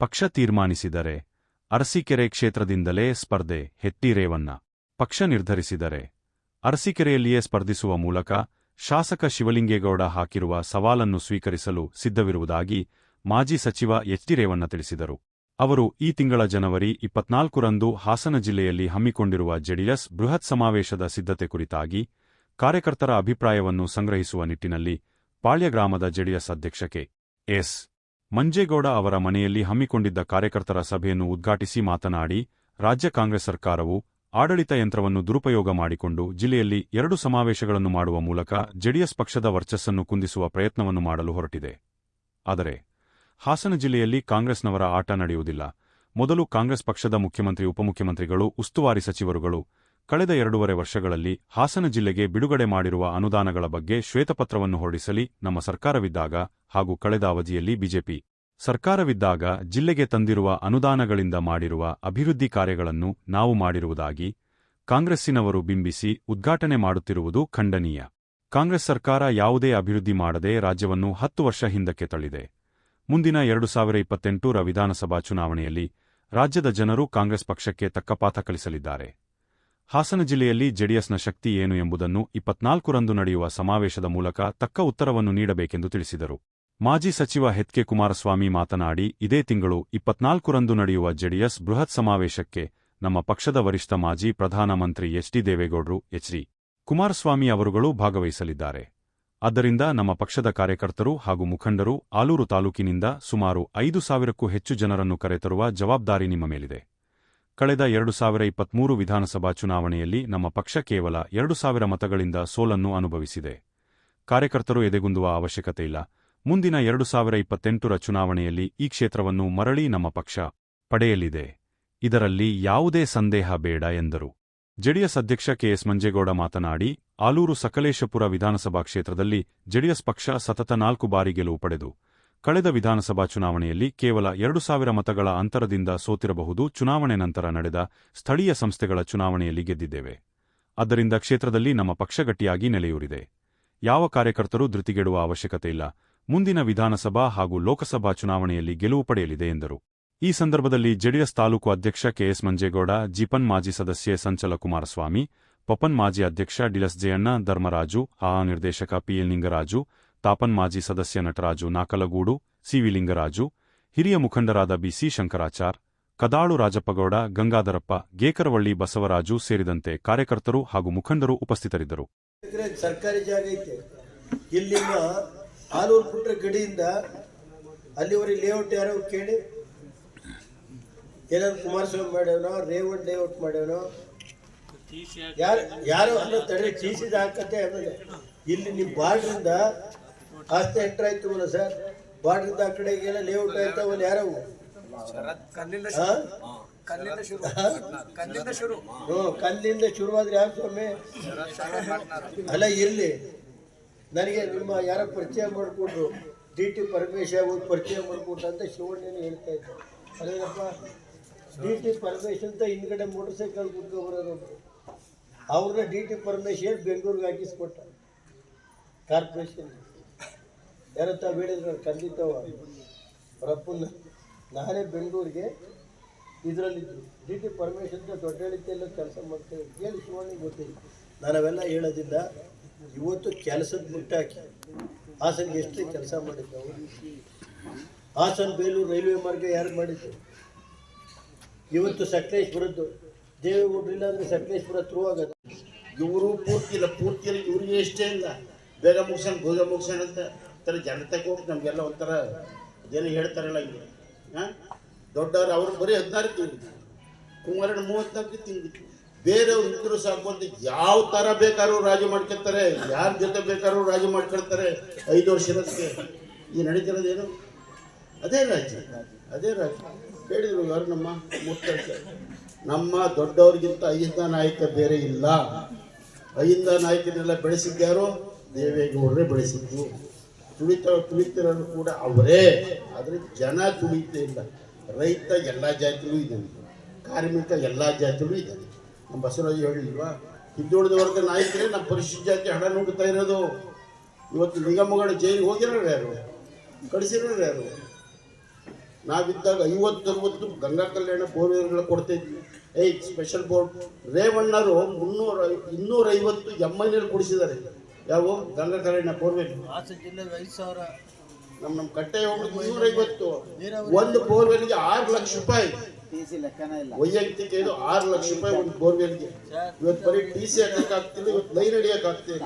ಪಕ್ಷ ತೀರ್ಮಾನಿಸಿದರೆ ಅರಸೀಕೆರೆ ಕ್ಷೇತ್ರದಿಂದಲೇ ಸ್ಪರ್ಧೆ ಹೆಟ್ಟಿ ರೇವಣ್ಣ ಪಕ್ಷ ನಿರ್ಧರಿಸಿದರೆ ಅರಸೀಕೆರೆಯಲ್ಲಿಯೇ ಸ್ಪರ್ಧಿಸುವ ಮೂಲಕ ಶಾಸಕ ಶಿವಲಿಂಗೇಗೌಡ ಹಾಕಿರುವ ಸವಾಲನ್ನು ಸ್ವೀಕರಿಸಲು ಸಿದ್ಧವಿರುವುದಾಗಿ ಮಾಜಿ ಸಚಿವ ಎಚ್ಡಿ ರೇವಣ್ಣ ತಿಳಿಸಿದರು. ಅವರು ಈ ತಿಂಗಳ ಜನವರಿ ಇಪ್ಪತ್ನಾಲ್ಕರಂದು ಹಾಸನ ಜಿಲ್ಲೆಯಲ್ಲಿ ಹಮ್ಮಿಕೊಂಡಿರುವ ಜೆಡಿಎಸ್ ಬೃಹತ್ ಸಮಾವೇಶದ ಸಿದ್ಧತೆ ಕುರಿತಾಗಿ ಕಾರ್ಯಕರ್ತರ ಅಭಿಪ್ರಾಯವನ್ನು ಸಂಗ್ರಹಿಸುವ ನಿಟ್ಟಿನಲ್ಲಿ ಪಾಳ್ಯ ಗ್ರಾಮದ ಜೆಡಿಎಸ್ ಅಧ್ಯಕ್ಷ ಕೆ ಎಸ್ ಮಂಜೇಗೌಡ ಅವರ ಮನೆಯಲ್ಲಿ ಹಮ್ಮಿಕೊಂಡಿದ್ದ ಕಾರ್ಯಕರ್ತರ ಸಭೆಯನ್ನು ಉದ್ಘಾಟಿಸಿ ಮಾತನಾಡಿ, ರಾಜ್ಯ ಕಾಂಗ್ರೆಸ್ ಸರ್ಕಾರವು ಆಡಳಿತ ಯಂತ್ರವನ್ನು ದುರುಪಯೋಗ ಮಾಡಿಕೊಂಡು ಜಿಲ್ಲೆಯಲ್ಲಿ ಎರಡು ಸಮಾವೇಶಗಳನ್ನು ಮಾಡುವ ಮೂಲಕ ಜೆಡಿಎಸ್ ಪಕ್ಷದ ವರ್ಚಸ್ಸನ್ನು ಕುಂದಿಸುವ ಪ್ರಯತ್ನವನ್ನು ಮಾಡಲು ಹೊರಟಿದೆ. ಆದರೆ, ಹಾಸನ ಜಿಲ್ಲೆಯಲ್ಲಿ ಕಾಂಗ್ರೆಸ್ನವರ ಆಟ ನಡೆಯುವುದಿಲ್ಲ. ಮೊದಲು ಕಾಂಗ್ರೆಸ್ ಪಕ್ಷದ ಮುಖ್ಯಮಂತ್ರಿ, ಉಪಮುಖ್ಯಮಂತ್ರಿಗಳು, ಉಸ್ತುವಾರಿ ಸಚಿವರುಗಳು ಕಳೆದ ಎರಡೂವರೆ ವರ್ಷಗಳಲ್ಲಿ ಹಾಸನ ಜಿಲ್ಲೆಗೆ ಬಿಡುಗಡೆ ಮಾಡಿರುವ ಅನುದಾನಗಳ ಬಗ್ಗೆ ಶ್ವೇತಪತ್ರವನ್ನು ಹೊರಡಿಸಲಿ ನಮ್ಮ ಸರ್ಕಾರವಿದ್ದಾಗ ಹಾಗೂ ಕಳೆದ ಅವಧಿಯಲ್ಲಿ ಬಿಜೆಪಿ ಸರ್ಕಾರವಿದ್ದಾಗ ಜಿಲ್ಲೆಗೆ ತಂದಿರುವ ಅನುದಾನಗಳಿಂದ ಮಾಡಿರುವ ಅಭಿವೃದ್ಧಿ ಕಾರ್ಯಗಳನ್ನು ನಾವು ಮಾಡಿರುವುದಾಗಿ ಕಾಂಗ್ರೆಸ್ಸಿನವರು ಬಿಂಬಿಸಿ ಉದ್ಘಾಟನೆ ಮಾಡುತ್ತಿರುವುದು ಖಂಡನೀಯ. ಕಾಂಗ್ರೆಸ್ ಸರ್ಕಾರ ಯಾವುದೇ ಅಭಿವೃದ್ಧಿ ಮಾಡದೆ ರಾಜ್ಯವನ್ನು ಹತ್ತು ವರ್ಷ ಹಿಂದಕ್ಕೆ ತಳ್ಳಿದೆ. ಮುಂದಿನ ಎರಡು ಸಾವಿರ ಇಪ್ಪತ್ತೆಂಟರ ವಿಧಾನಸಭಾ ಚುನಾವಣೆಯಲ್ಲಿ ರಾಜ್ಯದ ಜನರು ಕಾಂಗ್ರೆಸ್ ಪಕ್ಷಕ್ಕೆ ತಕ್ಕ ಪಾಠ ಕಲಿಸಲಿದ್ದಾರೆ. ಹಾಸನ ಜಿಲ್ಲೆಯಲ್ಲಿ ಜೆಡಿಎಸ್ನ ಶಕ್ತಿ ಏನು ಎಂಬುದನ್ನು ಇಪ್ಪತ್ನಾಲ್ಕರಂದು ನಡೆಯುವ ಸಮಾವೇಶದ ಮೂಲಕ ತಕ್ಕ ಉತ್ತರವನ್ನು ನೀಡಬೇಕೆಂದು ತಿಳಿಸಿದರು. ಮಾಜಿ ಸಚಿವ ಹೆತ್ಕೆ ಕುಮಾರಸ್ವಾಮಿ ಮಾತನಾಡಿ, ಇದೇ ತಿಂಗಳು ಇಪ್ಪತ್ನಾಲ್ಕರಂದು ನಡೆಯುವ ಜೆಡಿಎಸ್ ಬೃಹತ್ ಸಮಾವೇಶಕ್ಕೆ ನಮ್ಮ ಪಕ್ಷದ ವರಿಷ್ಠ ಮಾಜಿ ಪ್ರಧಾನಮಂತ್ರಿ ಎಚ್ಡಿ ದೇವೇಗೌಡರು ಎಚ್ಡಿ ಕುಮಾರಸ್ವಾಮಿ ಅವರುಗಳು ಭಾಗವಹಿಸಲಿದ್ದಾರೆ. ಆದ್ದರಿಂದ ನಮ್ಮ ಪಕ್ಷದ ಕಾರ್ಯಕರ್ತರು ಹಾಗೂ ಮುಖಂಡರು ಆಲೂರು ತಾಲೂಕಿನಿಂದ ಸುಮಾರು ಐದು ಸಾವಿರಕ್ಕೂ ಹೆಚ್ಚು ಜನರನ್ನು ಕರೆತರುವ ಜವಾಬ್ದಾರಿ ನಿಮ್ಮ ಮೇಲಿದೆ. ಕಳೆದ ಎರಡು ಸಾವಿರ ಇಪ್ಪತ್ಮೂರು ವಿಧಾನಸಭಾ ಚುನಾವಣೆಯಲ್ಲಿ ನಮ್ಮ ಪಕ್ಷ ಕೇವಲ ಎರಡು ಸಾವಿರ ಮತಗಳಿಂದ ಸೋಲನ್ನು ಅನುಭವಿಸಿದೆ. ಕಾರ್ಯಕರ್ತರು ಎದೆಗುಂದುವ ಅವಶ್ಯಕತೆ ಇಲ್ಲ. ಮುಂದಿನ ಎರಡು ಸಾವಿರ ಇಪ್ಪತ್ತೆಂಟರ ಚುನಾವಣೆಯಲ್ಲಿ ಈ ಕ್ಷೇತ್ರವನ್ನು ಮರಳಿ ನಮ್ಮ ಪಕ್ಷ ಪಡೆಯಲಿದೆ. ಇದರಲ್ಲಿ ಯಾವುದೇ ಸಂದೇಹ ಬೇಡ ಎಂದರು. ಜೆಡಿಎಸ್ ಅಧ್ಯಕ್ಷ ಕೆಎಸ್ ಮಂಜೇಗೌಡ ಮಾತನಾಡಿ, ಆಲೂರು ಸಕಲೇಶಪುರ ವಿಧಾನಸಭಾ ಕ್ಷೇತ್ರದಲ್ಲಿ ಜೆಡಿಎಸ್ ಪಕ್ಷ ಸತತ ನಾಲ್ಕು ಬಾರಿ ಗೆಲುವು ಪಡೆದು ಕಳೆದ ವಿಧಾನಸಭಾ ಚುನಾವಣೆಯಲ್ಲಿ ಕೇವಲ ಎರಡು ಸಾವಿರ ಮತಗಳ ಅಂತರದಿಂದ ಸೋತಿರಬಹುದು. ಚುನಾವಣೆ ನಂತರ ನಡೆದ ಸ್ಥಳೀಯ ಸಂಸ್ಥೆಗಳ ಚುನಾವಣೆಯಲ್ಲಿ ಗೆದ್ದಿದ್ದೇವೆ. ಅದರಿಂದ ಕ್ಷೇತ್ರದಲ್ಲಿ ನಮ್ಮ ಪಕ್ಷ ಗಟ್ಟಿಯಾಗಿ ನೆಲೆಯೂರಿದೆ. ಯಾವ ಕಾರ್ಯಕರ್ತರೂ ಧೃತಿಗೆಡುವ ಅವಶ್ಯಕತೆಯಿಲ್ಲ ಮುಂದಿನ ವಿಧಾನಸಭಾ ಹಾಗೂ ಲೋಕಸಭಾ ಚುನಾವಣೆಯಲ್ಲಿ ಗೆಲುವು ಪಡೆಯಲಿದೆ ಎಂದರು. ಈ ಸಂದರ್ಭದಲ್ಲಿ ಜೆಡಿಎಸ್ ತಾಲೂಕು ಅಧ್ಯಕ್ಷ ಕೆಎಸ್ ಮಂಜೇಗೌಡ, ಜಿಪನ್ ಮಾಜಿ ಸದಸ್ಯೆ ಸಂಚಲ ಕುಮಾರಸ್ವಾಮಿ, ಪಪನ್ ಮಾಜಿ ಅಧ್ಯಕ್ಷ ಡಿಲಸ್ ಜಯಣ್ಣ, ಧರ್ಮರಾಜು, ಆ ನಿರ್ದೇಶಕ ಪಿಎಲ್ ನಿಂಗರಾಜು ತಾಪನ್ ಮಾಜಿ ಸದಸ್ಯ ನಟರಾಜು ನಾಕಲಗೂಡು ಸಿವಿಲಿಂಗರಾಜು ಹಿರಿಯ ಮುಖಂಡರಾದ ಬಿಸಿ ಶಂಕರಾಚಾರ್, ಕದಾಳು ರಾಜಪ್ಪಗೌಡ, ಗಂಗಾಧರಪ್ಪ, ಗೇಕರವಳ್ಳಿ ಬಸವರಾಜು ಸೇರಿದಂತೆ ಕಾರ್ಯಕರ್ತರು ಹಾಗೂ ಮುಖಂಡರು ಉಪಸ್ಥಿತರಿದ್ದರು. ಸರ್ಕಾರಿ ಜಾಗ ಐತೆ. ಇಲ್ಲಿಂದ ಆಲೂರು ಪುಟ್ಟ ಗಡಿಯಿಂದ ಅಲ್ಲಿವರೆಗೆ ಲೇಔಟ್ ಯಾರೋ ಕೇಳಿ ಏನಾದ್ರು ಕುಮಾರಸ್ವಾಮಿ ಮಾಡ್ಯವನೋ ರೇವಣ್ ಲೇಔಟ್ ಮಾಡ್ಯವನೋ ಯಾರು ಯಾರು ಅಲ್ಲ ತಡೆ ಚೀಸಿದ ಹಾಕತ್ತೆ ಇಲ್ಲಿ ನಿಮ್ಮ ಬಾರ್ಡ್ರಿಂದ ಆಸ್ತಿ ಎಂಟ್ರ್ ಆಯ್ತು ಸರ್. ಬಾರ್ಡರ್ ಆ ಕಡೆಗೆಲ್ಲ ಲೇಔಟ್ ಆಯ್ತಾವಲ್ಲ ಯಾರವು ಶುರು. ಹ್ಞೂ ಕಲ್ಲಿಂದ ಶುರುವಾದ್ರೆ ಯಾರು ಸ್ವಾಮಿ? ಅಲ್ಲ ಇರ್ಲಿ. ನನಗೆ ನಿಮ್ಮ ಯಾರ ಪರಿಚಯ ಮಾಡಿಕೊಟ್ರು. ಡಿ ಟಿ ಪರಮೇಶ್ ಅವ್ರು ಪರಿಚಯ ಮಾಡಿಕೊಟ್ರು ಅಂತ ಶಿವಣ್ಣನ ಹೇಳ್ತಾ ಇದ್ದೆ ಅದೇನಪ್ಪ? ಡಿ ಟಿ ಪರಮೇಶ್ ಅಂತ ಹಿಂದ್ಗಡೆ ಮೋಟರ್ ಸೈಕಲ್ ಬರೋರು ಅವ್ರನ್ನ ಡಿ ಟಿ ಪರಮೇಶ್ ಹೇಳಿ ಬೆಂಗಳೂರಿಗೆ ಹಾಕಿಸ್ಕೊಟ್ಟ ಕಾರ್ಪೊರೇಷನ್ ಯಾರ ತಾವು ಹೇಳಿದ್ರು ಅವರಪ್ಪನ ನಾನೇ ಬೆಂಗಳೂರಿಗೆ ಇದರಲ್ಲಿದ್ದು. ಡಿ ಟಿ ಪರಮೇಶ್ವರ ಅಂತ ದೊಡ್ಡ ಹೇಳಿದ್ದೆಲ್ಲ ಕೆಲಸ ಮಾಡ್ತೇವೆ ಕೇಳಿ ಶಿವಣ್ಣಿಗೆ ಗೊತ್ತಿಲ್ಲ. ನಾನು ಅವೆಲ್ಲ ಹೇಳೋದಿಲ್ಲ ಇವತ್ತು ಕೆಲಸದ ಮುಟ್ಟಾಕಿ ಹಾಸನ್ಗೆ ಎಷ್ಟು ಕೆಲಸ ಮಾಡಿದ್ದವು ಹಾಸನ್, ಬೇಲೂರು ರೈಲ್ವೆ ಮಾರ್ಗ ಯಾರು ಮಾಡಿದ್ದು? ಇವತ್ತು ಸಕಲೇಶ್ಪುರದ್ದು ದೇವೇಗೌಡರು ಇಲ್ಲ ಅಂದರೆ ಸಕಲೇಶ್ಪುರ ಥ್ರೂ ಆಗೋದು? ಇವರು ಪೂರ್ತಿ ಇಲ್ಲ ಪೂರ್ತಿಯಲ್ಲಿ ಇವ್ರಿಗೆ ಇಷ್ಟೇ ಇಲ್ಲ. ಬೇಗ ಮುಗ್ಸೋಣ ಬೇಗ ಮುಗ್ಸೋಣ ಅಂತ. ಒಂಥರ ಜನತೆಗೆ ಹೋಗಿ ನಮಗೆಲ್ಲ ಒಂಥರ ಜನ ಹೇಳ್ತಾರಲ್ಲ ಇಲ್ಲಿ ಹಾಂ? ದೊಡ್ಡವ್ರು ಅವ್ರು ಬರೀ ಹದಿನಾರು ತಿಂಗಳು. ಕುಮಾರಣ್ಣ ಮೂವತ್ನಾಲ್ಕು ತಿಂಗಳು. ಬೇರೆಯವ್ರು ಇದ್ರು ಸಾಕು ಅಂತ ಯಾವ ಥರ ಬೇಕಾದ್ರೂ ರಾಜು ಮಾಡ್ಕೊಳ್ತಾರೆ, ಯಾರ ಜೊತೆ ಬೇಕಾದ್ರೂ ರಾಜು ಮಾಡ್ಕೊಳ್ತಾರೆ, ಐದು ವರ್ಷದಕ್ಕೆ ಈ ನಡೀತಿರೋದೇನು ಅದೇ ರಾಜ್ಯ ಅದೇ ರಾಜ್ಯ ಹೇಳಿದ್ರು ಯಾರು ನಮ್ಮ ಮುತ್ತೈತೆ ನಮ್ಮ ದೊಡ್ಡವ್ರಿಗಿಂತ ಅಹಿಂದ ನಾಯಕ ಬೇರೆ ಇಲ್ಲ. ಅಹಿಂದ ನಾಯಕನೆಲ್ಲ ಬೆಳೆಸಿದ್ದಾರೋ ದೇವೇಗೌಡರೇ ಬೆಳೆಸಿದ್ದು. ತುಳಿತ ತುಳಿತಿರೋರು ಕೂಡ ಅವರೇ. ಆದರೆ ಜನ ತುಳಿತಾ ಇಲ್ಲ ರೈತ ಎಲ್ಲ ಜಾತಿಲೂ ಇದ್ದಾನೆ. ಕಾರ್ಮಿಕ ಎಲ್ಲ ಜಾತಿಲೂ ಇದ್ದಾನೆ. ನಮ್ಮ ಬಸವರಾಜ್ ಹೇಳಿಲ್ವಾ? ಹಿಂದುಳಿದ ವರ್ಗ ನಾಯಕರೇ, ನಮ್ಮ ಪರಿಶಿಷ್ಟ ಜಾತಿ ಹಣ ನುಗ್ಗುತ್ತಾ ಇರೋದು. ಇವತ್ತು ನಿಗಮಗಳ ಜೈಲಿಗೆ ಹೋಗಿರೋರು ಯಾರು? ಕಳಿಸಿರೋರು ಯಾರು? ನಾವಿದ್ದಾಗ ಐವತ್ತು ಅರವತ್ತು ಗಂಗಾ ಕಲ್ಯಾಣ ಬೋರ್ವೆಲ್ಗಳು ಕೊಡ್ತಿದ್ವಿ ಏಯ್ ಸ್ಪೆಷಲ್ ಬೋರ್ಡ್ ರೇವಣ್ಣರು ಮುನ್ನೂರ, ಇನ್ನೂರೈವತ್ತು ಎಂ ಐ ನೀರು ಕುಡಿಸಿದ್ದಾರೆ. ಯಾವ? ಗಂಗಾ ಕಲ್ಯಾಣ ಬೋರ್ವೆಲ್ ಹಾಸನ ಜಿಲ್ಲೆ ಐದು ಸಾವಿರ. ನಮ್ಮ ನಮ್ಮ ಕಟ್ಟೆ ಹೋಗ್ಲಿಕ್ಕೆ ಮುನ್ನೂರೈವತ್ತು ಒಂದು ಬೋರ್ವೆಲ್ಗೆ ಆರು ಲಕ್ಷ ರೂಪಾಯಿ. ವೈಯಕ್ತಿಕ ಇದು ಆರು ಲಕ್ಷ ರೂಪಾಯಿ ಒಂದು ಬೋರ್ವೆಲ್ಗೆ ಇವತ್ತು ಬರೀ ಟಿ ಸಿ ಹಾಕಕ್ಕೆ ಆಗ್ತಿಲ್ಲ ಇವತ್ತು ಲೈನ್ ಹಿಡಿಯಕ್ ಆಗ್ತಿಲ್ಲ